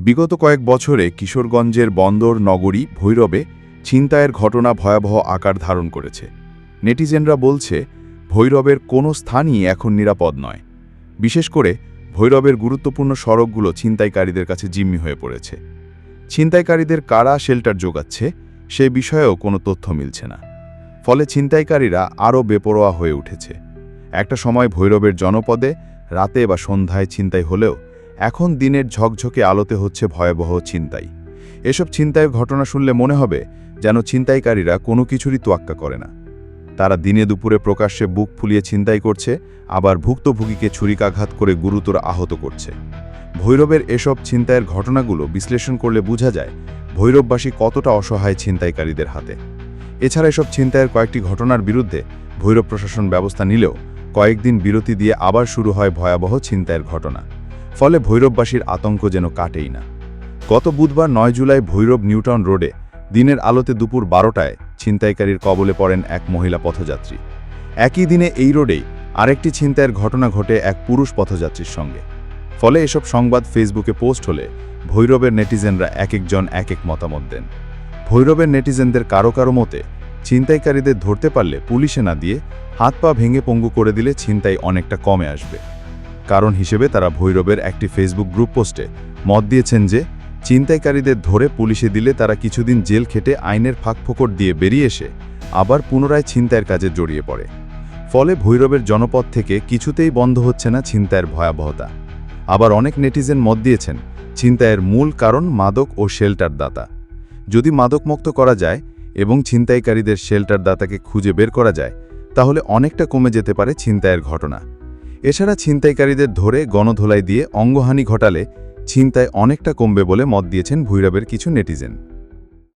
বিগত কয়েক বছরে কিশোরগঞ্জের বন্দর নগরী ভৈরবে ছিনতাইয়ের ঘটনা ভয়াবহ আকার ধারণ করেছে। নেটিজেনরা বলছে, ভৈরবের কোনো স্থানই এখন নিরাপদ নয়। বিশেষ করে ভৈরবের গুরুত্বপূর্ণ সড়কগুলো ছিনতাইকারীদের কাছে জিম্মি হয়ে পড়েছে। ছিনতাইকারীদের কারা শেল্টার যোগাচ্ছে, সে বিষয়েও কোনো তথ্য মিলছে না। ফলে ছিনতাইকারীরা আরও বেপরোয়া হয়ে উঠেছে। একটা সময় ভৈরবের জনপদে রাতে বা সন্ধ্যায় ছিনতাই হলেও এখন দিনের ঝকঝকে আলোতে হচ্ছে ভয়াবহ ছিনতাই। এসব ছিনতাইয়ের ঘটনা শুনলে মনে হবে যেন ছিনতাইকারীরা কোনো কিছুরই তোয়াক্কা করে না। তারা দিনে দুপুরে প্রকাশ্যে বুক ফুলিয়ে ছিনতাই করছে, আবার ভুক্তভোগীকে ছুরিকাঘাত করে গুরুতর আহত করছে। ভৈরবের এসব ছিনতাইয়ের ঘটনাগুলো বিশ্লেষণ করলে বোঝা যায় ভৈরববাসী কতটা অসহায় ছিনতাইকারীদের হাতে। এছাড়া এসব ছিনতাইয়ের কয়েকটি ঘটনার বিরুদ্ধে ভৈরব প্রশাসন ব্যবস্থা নিলেও কয়েকদিন বিরতি দিয়ে আবার শুরু হয় ভয়াবহ ছিনতাইয়ের ঘটনা। ফলে ভৈরববাসীর আতঙ্ক যেন কাটেই না। গত বুধবার নয় জুলাই ভৈরব নিউটাউন রোডে দিনের আলোতে দুপুর বারোটায় ছিনতাইকারীর কবলে পড়েন এক মহিলা পথযাত্রী। একই দিনে এই রোডেই আরেকটি ছিনতাইয়ের ঘটনা ঘটে এক পুরুষ পথযাত্রীর সঙ্গে। ফলে এসব সংবাদ ফেসবুকে পোস্ট হলে ভৈরবের নেটিজেনরা এক একজন এক এক মতামত দেন। ভৈরবের নেটিজেনদের কারও কারও মতে, ছিনতাইকারীদের ধরতে পারলে পুলিশে না দিয়ে হাত পা ভেঙে পঙ্গু করে দিলে ছিনতাই অনেকটা কমে আসবে। কারণ হিসেবে তারা ভৈরবের একটি ফেসবুক গ্রুপ পোস্টে মত দিয়েছেন যে, ছিনতাইকারীদের ধরে পুলিশে দিলে তারা কিছুদিন জেল খেটে আইনের ফাঁকফোকর দিয়ে বেরিয়ে এসে আবার পুনরায় ছিনতাইয়ের কাজে জড়িয়ে পড়ে। ফলে ভৈরবের জনপদ থেকে কিছুতেই বন্ধ হচ্ছে না ছিনতাইয়ের ভয়াবহতা। আবার অনেক নেটিজেন মত দিয়েছেন, ছিনতাইয়ের মূল কারণ মাদক ও শেল্টার দাতা যদি মাদকমুক্ত করা যায় এবং ছিনতাইকারীদের শেল্টার দাতাকে খুঁজে বের করা যায়, তাহলে অনেকটা কমে যেতে পারে ছিনতাইয়ের ঘটনা। এছাড়া ছিনতাইকারীদের ধরে গণধোলাই দিয়ে অঙ্গহানি ঘটালে ছিনতাই অনেকটা কমবে বলে মত দিয়েছেন ভৈরবের কিছু নেটিজেন।